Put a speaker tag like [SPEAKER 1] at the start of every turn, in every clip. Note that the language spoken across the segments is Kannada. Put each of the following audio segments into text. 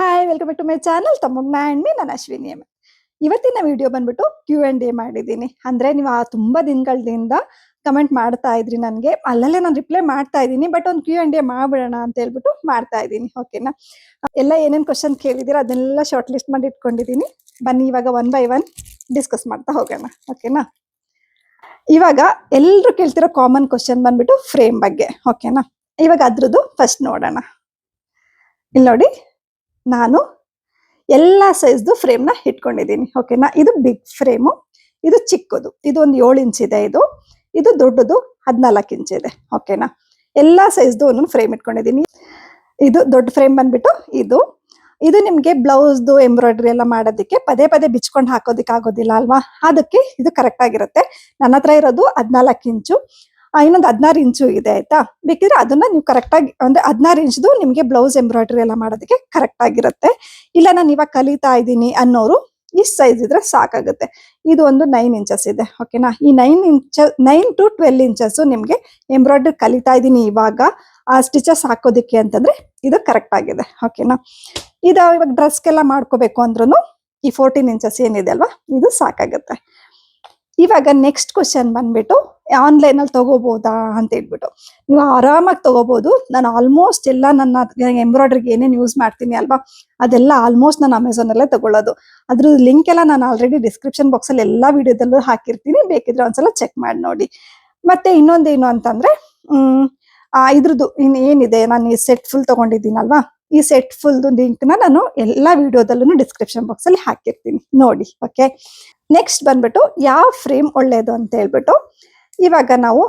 [SPEAKER 1] Hi welcome back to my channel ತಮ್ಮ ಆ್ಯಂಡ್ ಮೀ ನಾನು ಅಶ್ವಿನಿ ಎಂ ಇವತ್ತಿನ ವಿಡಿಯೋ ಬಂದ್ಬಿಟ್ಟು ಕ್ಯೂ ಆ್ಯಂಡ್ ಎ ಮಾಡಿದ್ದೀನಿ. ಅಂದರೆ ನೀವು ಆ ತುಂಬ ದಿನಗಳಿಂದ ಕಮೆಂಟ್ ಮಾಡ್ತಾ ಇದ್ರಿ ನನಗೆ. ಅಲ್ಲಲ್ಲೇ ನಾನು ರಿಪ್ಲೈ ಮಾಡ್ತಾ ಇದ್ದೀನಿ ಬಟ್ ಒಂದು ಕ್ಯೂ ಆ್ಯಂಡ್ ಎ ಮಾಡ್ಬಿಡೋಣ ಅಂತ ಹೇಳ್ಬಿಟ್ಟು ಮಾಡ್ತಾ ಇದ್ದೀನಿ. ಓಕೆನಾ ಎಲ್ಲ ಏನೇನು ಕ್ವಶನ್ ಕೇಳಿದ್ದೀರ ಅದನ್ನೆಲ್ಲ ಶಾರ್ಟ್ ಲಿಸ್ಟ್ ಮಾಡಿ ಇಟ್ಕೊಂಡಿದ್ದೀನಿ. ಬನ್ನಿ, ಇವಾಗ ಒನ್ ಬೈ ಒನ್ ಡಿಸ್ಕಸ್ ಮಾಡ್ತಾ ಹೋಗೋಣ. ಓಕೆನಾ ಇವಾಗ ಎಲ್ಲರೂ ಕೇಳ್ತಿರೋ ಕಾಮನ್ ಕ್ವಶನ್ ಬಂದ್ಬಿಟ್ಟು ಫ್ರೇಮ್ ಬಗ್ಗೆ. ಓಕೆನಾ ಇವಾಗ ಅದ್ರದ್ದು ಫಸ್ಟ್ ನೋಡೋಣ. ಇಲ್ಲಿ ನೋಡಿ. ನಾನು ಎಲ್ಲ ಸೈಜ್ದು ಫ್ರೇಮ್ನ ಇಟ್ಕೊಂಡಿದ್ದೀನಿ. ಓಕೆನಾ ಇದು ಬಿಗ್ ಫ್ರೇಮು ಇದು ಚಿಕ್ಕದು. ಇದು ಒಂದು ಏಳು ಇಂಚ್ ಇದೆ ಇದು. ಇದು ದೊಡ್ಡದು ಹದಿನಾಲ್ಕು ಇಂಚ್ ಇದೆ. ಓಕೆನಾ ಎಲ್ಲ ಸೈಜ್ದು ಒಂದೊಂದು ಫ್ರೇಮ್ ಇಟ್ಕೊಂಡಿದ್ದೀನಿ. ಇದು ದೊಡ್ಡ ಫ್ರೇಮ್ ಬಂದ್ಬಿಟ್ಟು ಇದು. ಇದು ನಿಮಗೆ ಬ್ಲೌಸ್ದು ಎಂಬ್ರಾಯ್ಡ್ರಿ ಎಲ್ಲ ಮಾಡೋದಕ್ಕೆ ಪದೇ ಪದೇ ಬಿಚ್ಕೊಂಡು ಹಾಕೋದಕ್ಕೆ ಆಗೋದಿಲ್ಲ ಅಲ್ವಾ? ಅದಕ್ಕೆ ಇದು ಕರೆಕ್ಟ್ ಆಗಿರುತ್ತೆ. ನನ್ನ ಹತ್ರ ಇರೋದು ಹದಿನಾಲ್ಕು ಇಂಚು ಇನ್ನೊಂದು ಹದಿನಾರು ಇಂಚು ಇದೆ ಆಯ್ತಾ? ಬೇಕಿದ್ರೆ ಅದನ್ನ ನೀವು ಕರೆಕ್ಟಾಗಿ ಅಂದ್ರೆ ಹದಿನಾರು ಇಂಚ್ದು ನಿಮಗೆ ಬ್ಲೌಸ್ ಎಂಬ್ರಾಯ್ಡ್ರಿ ಎಲ್ಲ ಮಾಡೋದಕ್ಕೆ ಕರೆಕ್ಟ್ ಆಗಿರುತ್ತೆ. ಇಲ್ಲ ನಾನು ಇವಾಗ ಕಲಿತಾ ಇದ್ದೀನಿ ಅನ್ನೋರು ಈ ಸೈಜ್ ಇದ್ರೆ ಸಾಕಾಗುತ್ತೆ. ಇದು ಒಂದು ನೈನ್ ಇಂಚಸ್ ಇದೆ ಓಕೆನಾ ಈ nine inch nine to twelve inches ನಿಮಗೆ ಎಂಬ್ರಾಯ್ಡ್ರಿ ಕಲಿತಾ ಇದ್ದೀನಿ ಇವಾಗ. ಆ ಸ್ಟಿಚಸ್ ಹಾಕೋದಿಕ್ಕೆ ಅಂತಂದ್ರೆ ಇದು ಕರೆಕ್ಟ್ ಆಗಿದೆ ಓಕೆನಾ ಇದು ಇವಾಗ ಡ್ರೆಸ್ಗೆಲ್ಲ ಮಾಡ್ಕೋಬೇಕು ಅಂದ್ರೂ ಈ ಫೋರ್ಟೀನ್ ಇಂಚಸ್ ಏನಿದೆ ಅಲ್ವಾ? ಇದು ಸಾಕಾಗುತ್ತೆ. ಇವಾಗ ನೆಕ್ಸ್ಟ್ ಕ್ವಶನ್ ಬಂದ್ಬಿಟ್ಟು ಆನ್ಲೈನ್ ಅಲ್ಲಿ ತಗೋಬಹುದಾ ಅಂತ ಹೇಳ್ಬಿಟ್ಟು. ನೀವು ಆರಾಮಾಗಿ ತಗೋಬಹುದು ನಾನು ಆಲ್ಮೋಸ್ಟ್ ಎಲ್ಲ ನನ್ನ ಎಂಬ್ರಾಯ್ಡ್ರಿಗೆ ಏನೇನು ಯೂಸ್ ಮಾಡ್ತೀನಿ ಅಲ್ವಾ, ಅದೆಲ್ಲ ಆಲ್ಮೋಸ್ಟ್ ನಾನು ಅಮೆಝಾನ್ ಅಲ್ಲೇ ತಗೊಳ್ಳೋದು. ಅದ್ರ ಲಿಂಕ್ ಎಲ್ಲ ನಾನು ಆಲ್ರೆಡಿ ಡಿಸ್ಕ್ರಿಪ್ಷನ್ ಬಾಕ್ಸ್ ಅಲ್ಲಿ ಎಲ್ಲಾ ವಿಡಿಯೋದಲ್ಲೂ ಹಾಕಿರ್ತೀನಿ. ಬೇಕಿದ್ರೆ ಒಂದ್ಸಲ ಚೆಕ್ ಮಾಡಿ ನೋಡಿ. ಮತ್ತೆ ಇನ್ನೊಂದೇನು ಅಂತಂದ್ರೆ ಇದ್ರದ್ದು ಇನ್ ಏನಿದೆ, ನಾನು ಈ ಸೆಟ್ ಫುಲ್ ತಗೊಂಡಿದ್ದೀನಲ್ವಾ ಈ ಸೆಟ್ ಫುಲ್ದು ಲಿಂಕ್ನ ನಾನು ಎಲ್ಲಾ ವಿಡಿಯೋದಲ್ಲೂ ಡಿಸ್ಕ್ರಿಪ್ಷನ್ ಬಾಕ್ಸ್ ಅಲ್ಲಿ ಹಾಕಿರ್ತೀನಿ. ನೋಡಿ ಓಕೆ ನೆಕ್ಸ್ಟ್ ಬಂದ್ಬಿಟ್ಟು ಯಾವ ಫ್ರೇಮ್ ಒಳ್ಳೇದು ಅಂತ ಹೇಳ್ಬಿಟ್ಟು ಇವಾಗ ನಾವು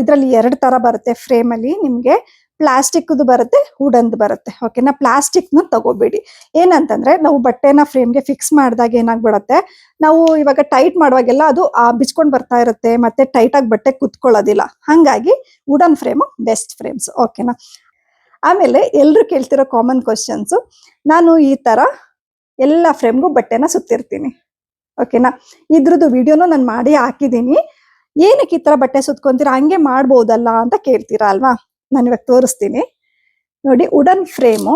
[SPEAKER 1] ಇದರಲ್ಲಿ ಎರಡು ಥರ ಬರುತ್ತೆ ಫ್ರೇಮಲ್ಲಿ ನಿಮಗೆ ಪ್ಲಾಸ್ಟಿಕ್ದು ಬರುತ್ತೆ ವುಡನ್ದು ಬರುತ್ತೆ. ಓಕೆನಾ ಪ್ಲಾಸ್ಟಿಕ್ನ ತಗೋಬೇಡಿ. ಏನಂತಂದ್ರೆ, ನಾವು ಬಟ್ಟೆನ ಫ್ರೇಮ್ಗೆ ಫಿಕ್ಸ್ ಮಾಡಿದಾಗ ಏನಾಗ್ಬಿಡತ್ತೆ? ನಾವು ಇವಾಗ ಟೈಟ್ ಮಾಡುವಾಗೆಲ್ಲ ಅದು ಬಿಚ್ಕೊಂಡು ಬರ್ತಾ ಇರುತ್ತೆ, ಮತ್ತೆ ಟೈಟಾಗಿ ಬಟ್ಟೆ ಕುತ್ಕೊಳ್ಳೋದಿಲ್ಲ. ಹಾಗಾಗಿ ವುಡನ್ ಫ್ರೇಮು ಬೆಸ್ಟ್ ಫ್ರೇಮ್ಸ್ ಓಕೆನಾ ಆಮೇಲೆ ಎಲ್ಲರೂ ಕೇಳ್ತಿರೋ ಕಾಮನ್ ಕ್ವಶನ್ಸು ನಾನು ಈ ಥರ ಎಲ್ಲ ಫ್ರೇಮ್ಗೂ ಬಟ್ಟೆನ ಸುತ್ತಿರ್ತೀನಿ. ಓಕೆನಾ? ಇದ್ರದ್ದು ವಿಡಿಯೋನು ನಾನು ಮಾಡಿ ಹಾಕಿದ್ದೀನಿ. ಏನಕ್ಕೆ ಈ ಥರ ಬಟ್ಟೆ ಸುತ್ಕೊಂತೀರಾ? ಹಂಗೆ ಮಾಡ್ಬೋದಲ್ಲ ಅಂತ ಕೇಳ್ತೀರಾ ಅಲ್ವಾ? ನಾನು ಇವಾಗ ತೋರಿಸ್ತೀನಿ. ನೋಡಿ ವುಡನ್ ಫ್ರೇಮು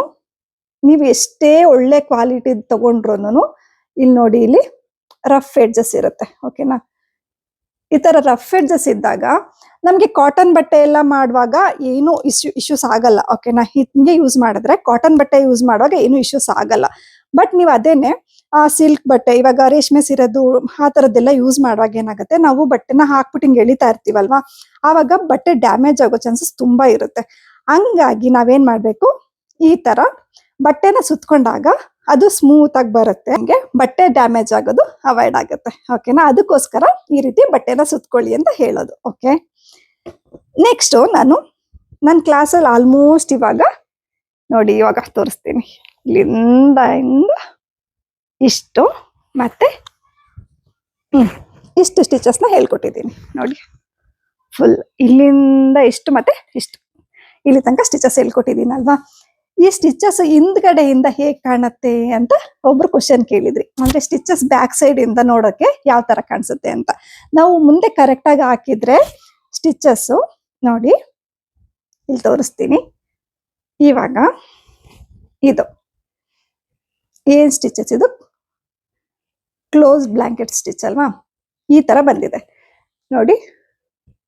[SPEAKER 1] ನೀವು ಎಷ್ಟೇ ಒಳ್ಳೆ ಕ್ವಾಲಿಟಿ ತಗೊಂಡ್ರು ಇಲ್ಲಿ ನೋಡಿ, ಇಲ್ಲಿ ರಫ್ ಎಡ್ಜಸ್ ಇರುತ್ತೆ. ಓಕೆನಾ? ಈ ಥರ ರಫ್ ಎಡ್ಜಸ್ ಇದ್ದಾಗ ನಮಗೆ ಕಾಟನ್ ಬಟ್ಟೆ ಎಲ್ಲ ಮಾಡುವಾಗ ಏನು ಇಶ್ಯೂ ಇಶ್ಯೂಸ್ ಆಗಲ್ಲ. ಓಕೆನಾ? ಹಿಂಗೆ ಯೂಸ್ ಮಾಡಿದ್ರೆ ಕಾಟನ್ ಬಟ್ಟೆ ಯೂಸ್ ಮಾಡುವಾಗ ಏನು ಇಶ್ಯೂಸ್ ಆಗಲ್ಲ. ಬಟ್ ನೀವು ಅದೇನೆ ಸಿಲ್ಕ್ ಬಟ್ಟೆ, ಇವಾಗ ರೇಷ್ಮೆ ಸೀರೆದು ಆ ಥರದ್ದೆಲ್ಲ ಯೂಸ್ ಮಾಡುವಾಗ ಏನಾಗುತ್ತೆ? ನಾವು ಬಟ್ಟೆನ ಹಾಕ್ಬಿಟ್ಟು ಹಿಂಗೆ ಎಳಿತಾ ಇರ್ತೀವಲ್ವಾ? ಆವಾಗ ಬಟ್ಟೆ ಡ್ಯಾಮೇಜ್ ಆಗೋ ಚಾನ್ಸಸ್ ತುಂಬಾ ಇರುತ್ತೆ. ಹಂಗಾಗಿ ನಾವೇನ್ ಮಾಡಬೇಕು? ಈ ತರ ಬಟ್ಟೆನ ಸುತ್ಕೊಂಡಾಗ ಅದು ಸ್ಮೂತ್ ಆಗಿ ಬರುತ್ತೆ. ಹಂಗೆ ಬಟ್ಟೆ ಡ್ಯಾಮೇಜ್ ಆಗೋದು ಅವಾಯ್ಡ್ ಆಗುತ್ತೆ. ಓಕೆನಾ ಅದಕ್ಕೋಸ್ಕರ ಈ ರೀತಿ ಬಟ್ಟೆನ ಸುತ್ಕೊಳ್ಳಿ ಅಂತ ಹೇಳೋದು. ಓಕೆ ನೆಕ್ಸ್ಟ್ ನಾನು ನನ್ನ ಕ್ಲಾಸಲ್ಲಿ ಆಲ್ಮೋಸ್ಟ್ ಇವಾಗ ನೋಡಿ ಇವಾಗ ತೋರಿಸ್ತೀನಿ. ಇಲ್ಲಿಂದ ಇಂದ ಇಷ್ಟು, ಮತ್ತೆ ಇಷ್ಟು ಸ್ಟಿಚಸ್ನ ಹೇಳ್ಕೊಟ್ಟಿದ್ದೀನಿ. ನೋಡಿ ಫುಲ್ ಇಲ್ಲಿಂದ ಇಷ್ಟು, ಮತ್ತೆ, ಇಷ್ಟು. ಇಲ್ಲಿ ತನಕ ಸ್ಟಿಚಸ್ ಹೇಳ್ಕೊಟ್ಟಿದ್ದೀನಲ್ವಾ ಈ ಸ್ಟಿಚಸ್ ಹಿಂದ್ಗಡೆಯಿಂದ ಹೇಗೆ ಕಾಣುತ್ತೆ ಅಂತ ಒಬ್ರು ಕ್ವಶನ್ ಕೇಳಿದ್ರಿ. ಅಂದ್ರೆ ಸ್ಟಿಚಸ್ ಬ್ಯಾಕ್ ಸೈಡ್ ಇಂದ ನೋಡೋಕೆ ಯಾವ ತರ ಕಾಣಿಸುತ್ತೆ ಅಂತ. ನಾವು ಮುಂದೆ ಕರೆಕ್ಟ್ ಆಗಿ ಹಾಕಿದ್ರೆ ಸ್ಟಿಚಸ್ ನೋಡಿ, ಇಲ್ಲಿ ತೋರಿಸ್ತೀನಿ. ಇವಾಗ, ಇದು. ಏನ್ ಸ್ಟಿಚಸ್ ಇದು? ಕ್ಲೋಸ್ ಬ್ಲಾಂಕೆಟ್ ಸ್ಟಿಚ್ ಅಲ್ವಾ? ಈ ತರ ಬಂದಿದೆ. ನೋಡಿ